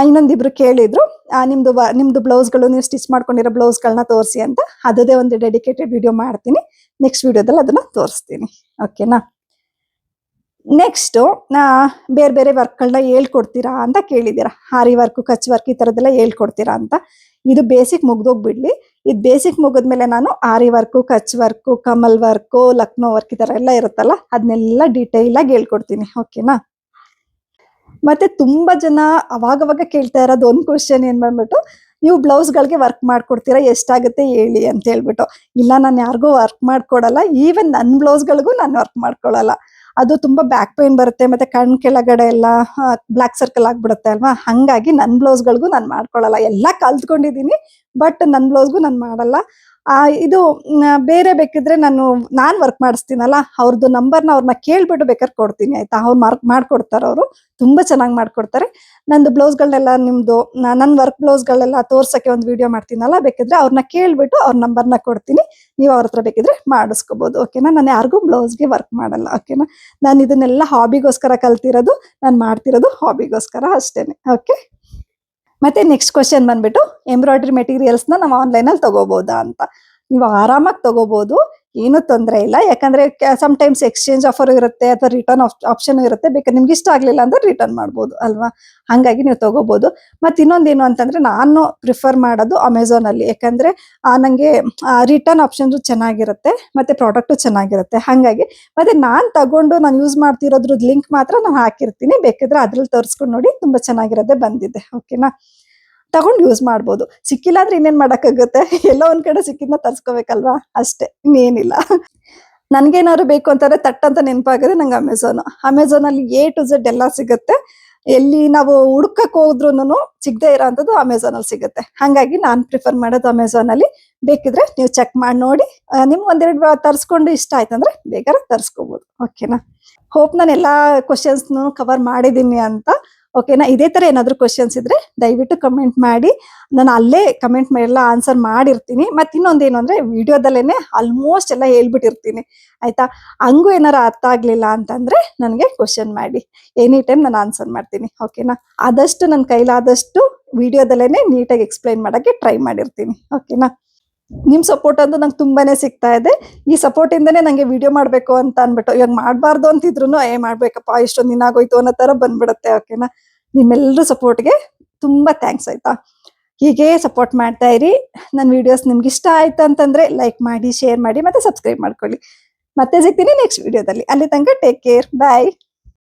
[SPEAKER 1] ಇನ್ನೊಂದಿಬ್ರು ಕೇಳಿದ್ರು ನಿಮ್ದು ನಿಮ್ದು ಬ್ಲೌಸ್ಗಳು ನೀವು ಸ್ಟಿಚ್ ಮಾಡ್ಕೊಂಡಿರೋ ಬ್ಲೌಸ್ಗಳನ್ನ ತೋರಿಸಿ ಅಂತ. ಅದೇ ಒಂದು ಡೆಡಿಕೇಟೆಡ್ ವಿಡಿಯೋ ಮಾಡ್ತೀನಿ. ನೆಕ್ಸ್ಟ್ ವಿಡಿಯೋದಲ್ಲಿ ಅದನ್ನ ತೋರಿಸ್ತೀನಿ. ಓಕೆನಾ ನೆಕ್ಸ್ಟ್ ಬೇರೆ ಬೇರೆ ವರ್ಕ್ಗಳನ್ನ ಹೇಳ್ಕೊಡ್ತೀರಾ ಅಂತ ಕೇಳಿದ್ದೀರಾ. ಹಾರಿ ವರ್ಕ್, ಕಚ್ ವರ್ಕ್ ಈ ಥರದ್ದೆಲ್ಲ ಹೇಳ್ಕೊಡ್ತೀರಾ ಅಂತ. ಇದು ಬೇಸಿಕ್ ಮುಗ್ದೋಗ್ಬಿಡ್ಲಿ. ಇದು ಬೇಸಿಕ್ ಮುಗಿದ್ಮೇಲೆ ನಾನು Aari work, Kutch work, Kamal work, Lucknow work ಈ ಥರ ಎಲ್ಲ ಇರುತ್ತಲ್ಲ ಅದನ್ನೆಲ್ಲ ಡೀಟೇಲ್ ಆಗಿ ಹೇಳ್ಕೊಡ್ತೀನಿ. ಓಕೆನಾ ಮತ್ತೆ ತುಂಬಾ ಜನ ಅವಾಗವಾಗ ಕೇಳ್ತಾ ಇರೋದು ಒಂದು ಕ್ವಶನ್ ಏನು ಬಂದ್ಬಿಟ್ಟು, ನೀವು ಬ್ಲೌಸ್ಗಳಿಗೆ ವರ್ಕ್ ಮಾಡ್ಕೊಡ್ತೀರಾ, ಎಷ್ಟಾಗುತ್ತೆ ಹೇಳಿ ಅಂತ ಹೇಳ್ಬಿಟ್ಟು. ಇಲ್ಲ, ನಾನು ಯಾರಿಗೂ ವರ್ಕ್ ಮಾಡ್ಕೊಡಲ್ಲ ಈವನ್ ನನ್ನ ಬ್ಲೌಸ್ಗಳಿಗೂ ನಾನು ವರ್ಕ್ ಮಾಡ್ಕೊಳಲ್ಲ. ಅದು ತುಂಬಾ ಬ್ಯಾಕ್ ಪೇನ್ ಬರುತ್ತೆ, ಮತ್ತೆ ಕಣ್ ಕೆಳಗಡೆ ಎಲ್ಲ ಬ್ಲಾಕ್ ಸರ್ಕಲ್ ಆಗ್ಬಿಡುತ್ತೆ ಅಲ್ವಾ? ಹಂಗಾಗಿ ನನ್ನ ಬ್ಲೌಸ್ಗಳಿಗೂ ನಾನು ಮಾಡ್ಕೊಳ್ಳಲ್ಲ ಎಲ್ಲ ಕಲ್ತ್ಕೊಂಡಿದೀನಿ. ಬಟ್ ನನ್ನ ಬ್ಲೌಸ್ಗೂ ನಾನು ಮಾಡಲ್ಲ. ಇದು ಬೇರೆ ಬೇಕಿದ್ರೆ ನಾನು ನಾನು ವರ್ಕ್ ಮಾಡಿಸ್ತೀನಲ್ಲ ಅವ್ರದ್ದು ನಂಬರ್ನ ಅವ್ರನ್ನ ಕೇಳಿಬಿಟ್ಟು ಬೇಕಾದ್ರೆ ಕೊಡ್ತೀನಿ, ಆಯ್ತಾ? ಅವ್ರು ಮಾರ್ಕ್ ಮಾಡ್ಕೊಡ್ತಾರೆ ಅವರು. ತುಂಬಾ ಚೆನ್ನಾಗಿ ಮಾಡ್ಕೊಡ್ತಾರೆ. ನಂದು ಬ್ಲೌಸ್ಗಳನ್ನೆಲ್ಲ ನಿಮ್ದು, ನ- ನನ್ನ ವರ್ಕ್ ಬ್ಲೌಸ್ಗಳೆಲ್ಲ ತೋರ್ಸಕ್ಕೆ ಒಂದು ವಿಡಿಯೋ ಮಾಡ್ತೀನಲ್ಲ, ಬೇಕಿದ್ರೆ ಅವ್ರನ್ನ ಕೇಳ್ಬಿಟ್ಟು ಅವ್ರ ನಂಬರ್ನ ಕೊಡ್ತೀನಿ. ನೀವು ಅವ್ರ ಹತ್ರ ಬೇಕಿದ್ರೆ ಮಾಡಿಸ್ಕೋಬಹುದು ಓಕೆನಾ ನಾನು ಯಾರಿಗೂ ಬ್ಲೌಸ್ಗೆ ವರ್ಕ್ ಮಾಡಲ್ಲ ಓಕೆನಾ ನಾನು ಇದನ್ನೆಲ್ಲ ಹಾಬಿಗೋಸ್ಕರ ಕಲ್ತಿರೋದು, ನಾನು ಮಾಡ್ತಿರೋದು ಹಾಬಿಗೋಸ್ಕರ ಅಷ್ಟೇನೆ ಓಕೆ ಮತ್ತೆ ನೆಕ್ಸ್ಟ್ ಕ್ವಶನ್ ಬಂದ್ಬಿಟ್ಟು ಎಂಬ್ರಾಯ್ಡ್ರಿ ಮೆಟೀರಿಯಲ್ಸ್ನ ನಾವು ಆನ್ಲೈನಲ್ಲಿ ತಗೋಬಹುದಾ ಅಂತ. ನೀವು ಆರಾಮಾಗಿ ತಗೋಬಹುದು ಏನು ತೊಂದರೆ ಇಲ್ಲ. ಯಾಕಂದ್ರೆ ಸಮ್ ಟೈಮ್ಸ್ ಎಕ್ಸ್ಚೇಂಜ್ ಆಫರ್ ಇರುತ್ತೆ ಅಥವಾ ರಿಟರ್ನ್ ಆಪ್ಷನ್ ಇರುತ್ತೆ. ಬೇಕಾದ್ರೆ ನಿಮ್ಗೆ ಇಷ್ಟ ಆಗಲಿಲ್ಲ ಅಂದ್ರೆ ರಿಟರ್ನ್ ಮಾಡ್ಬೋದು ಅಲ್ವಾ? ಹಂಗಾಗಿ ನೀವು ತಗೋಬಹುದು ಮತ್ತೆ ಇನ್ನೊಂದೇನು ಅಂತಂದ್ರೆ ನಾನು ಪ್ರಿಫರ್ ಮಾಡೋದು ಅಮೆಝಾನ್ ಅಲ್ಲಿ. ಯಾಕಂದ್ರೆ ಆ, ನಂಗೆ ರಿಟರ್ನ್ ಆಪ್ಷನ್ ಚೆನ್ನಾಗಿರುತ್ತೆ ಮತ್ತೆ ಪ್ರಾಡಕ್ಟು ಚೆನ್ನಾಗಿರುತ್ತೆ. ಹಾಗಾಗಿ ಮತ್ತೆ ನಾನು ತಗೊಂಡು ನಾನು ಯೂಸ್ ಮಾಡ್ತಿರೋದ್ರದ್ದು ಲಿಂಕ್ ಮಾತ್ರ ನಾನು ಹಾಕಿರ್ತೀನಿ. ಬೇಕಿದ್ರೆ ಅದ್ರಲ್ಲಿ ತೋರಿಸ್ಕೊಂಡು ನೋಡಿ ತುಂಬಾ ಚೆನ್ನಾಗಿರೋದೇ ಬಂದಿದೆ. ಓಕೆನಾ ತಗೊಂಡು ಯೂಸ್ ಮಾಡ್ಬೋದು. ಸಿಕ್ಕಿಲ್ಲ ಅಂದ್ರೆ ಇನ್ನೇನ್ ಮಾಡಕ್ಕಾಗುತ್ತೆ? ಎಲ್ಲೋ ಒಂದ್ ಕಡೆ ಸಿಕ್ಕಿದ್ನ ತರ್ಸ್ಕೋಬೇಕಲ್ವಾ? ಅಷ್ಟೇ, ಇನ್ನೇನಿಲ್ಲ. ನನ್ಗೇನಾದ್ರು ಬೇಕು ಅಂತಂದ್ರೆ ತಟ್ ಅಂತ ನೆನಪಾಗದೆ ನಂಗೆ ಅಮೆಝಾನ್ ಅಮೆಝಾನ್ ಅಲ್ಲಿ ಎ ಟು ಝೆಡ್ ಎಲ್ಲ ಸಿಗುತ್ತೆ. ಎಲ್ಲಿ ನಾವು ಹುಡ್ಕಕ್ ಹೋದ್ರುನು ಸಿಗದೆ ಇರೋ ಅಂಥದ್ದು ಅಮೆಝಾನ್ ಅಲ್ಲಿ ಸಿಗುತ್ತೆ. ಹಾಗಾಗಿ ನಾನ್ ಪ್ರಿಫರ್ ಮಾಡೋದು ಅಮೆಝಾನ್ ಅಲ್ಲಿ. ಬೇಕಿದ್ರೆ ನೀವು ಚೆಕ್ ಮಾಡಿ ನೋಡಿ. ನಿಮ್ಗೆ ಒಂದೆರಡು ತರ್ಸ್ಕೊಂಡು ಇಷ್ಟ ಆಯ್ತಂದ್ರೆ ಬೇಗ ತರಿಸ್ಕೋಬಹುದು ಓಕೆನಾ ಹೋಪ್ ನಾನು ಎಲ್ಲಾ ಕ್ವಶನ್ಸ್ ಕವರ್ ಮಾಡಿದ್ದೀನಿ ಅಂತ. ಓಕೆನಾ ಇದೇ ತರ ಏನಾದರೂ ಕ್ವಶನ್ಸ್ ಇದ್ರೆ ದಯವಿಟ್ಟು ಕಮೆಂಟ್ ಮಾಡಿ. ನಾನು ಅಲ್ಲೇ ಕಮೆಂಟ್ ಎಲ್ಲ ಆನ್ಸರ್ ಮಾಡಿರ್ತೀನಿ. ಮತ್ತೆ ಇನ್ನೊಂದೇನು ಅಂದ್ರೆ ವಿಡಿಯೋದಲ್ಲೇನೆ ಆಲ್ಮೋಸ್ಟ್ ಎಲ್ಲ ಹೇಳ್ಬಿಟ್ಟಿರ್ತೀನಿ. ಆಯಿತಾ? ಹಂಗೂ ಏನಾರು ಅರ್ಥ ಆಗಲಿಲ್ಲ ಅಂತಂದರೆ ನನಗೆ ಕ್ವಶನ್ ಮಾಡಿ. ಎನಿ ಟೈಮ್ ನಾನು ಆನ್ಸರ್ ಮಾಡ್ತೀನಿ. ಓಕೆನಾ ಆದಷ್ಟು ನನ್ನ ಕೈಲಾದಷ್ಟು ವಿಡಿಯೋದಲ್ಲೇ ನೀಟಾಗಿ ಎಕ್ಸ್ಪ್ಲೈನ್ ಮಾಡೋಕ್ಕೆ ಟ್ರೈ ಮಾಡಿರ್ತೀನಿ. ಓಕೆನಾ ನಿಮ್ ಸಪೋರ್ಟ್ ಅಂತೂ ನಂಗೆ ತುಂಬಾನೇ ಸಿಗ್ತಾ ಇದೆ. ಈ ಸಪೋರ್ಟ್ ಇಂದನೇ ನಂಗೆ ವಿಡಿಯೋ ಮಾಡ್ಬೇಕು ಅಂತ ಅನ್ಬಿಟ್ಟು, ಇವಾಗ ಮಾಡಬಾರ್ದು ಅಂತಿದ್ರು ಏ, ಮಾಡ್ಬೇಕಪ್ಪ, ಇಷ್ಟೊಂದು ದಿನ ಆಗೋಯ್ತು ಅನ್ನೋ ತರ ಬಂದ್ಬಿಡುತ್ತೆ ಓಕೆನಾ ನಿಮ್ಮೆಲ್ಲರ ಸಪೋರ್ಟ್ಗೆ ತುಂಬಾ ಥ್ಯಾಂಕ್ಸ್ ಆಯ್ತಾ? ಹೀಗೆ ಸಪೋರ್ಟ್ ಮಾಡ್ತಾ ಇರಿ. ನನ್ನ ವಿಡಿಯೋಸ್ ನಿಮ್ಗೆ ಇಷ್ಟ ಆಯ್ತು ಅಂತಂದ್ರೆ ಲೈಕ್ ಮಾಡಿ ಶೇರ್ ಮಾಡಿ, ಮತ್ತೆ ಸಬ್ಸ್ಕ್ರೈಬ್ ಮಾಡ್ಕೊಳ್ಳಿ. ಮತ್ತೆ ಸಿಗ್ತೀನಿ ನೆಕ್ಸ್ಟ್ ವಿಡಿಯೋದಲ್ಲಿ ಅಲ್ಲಿ ತನಕ ಟೇಕ್ ಕೇರ್ ಬಾಯ್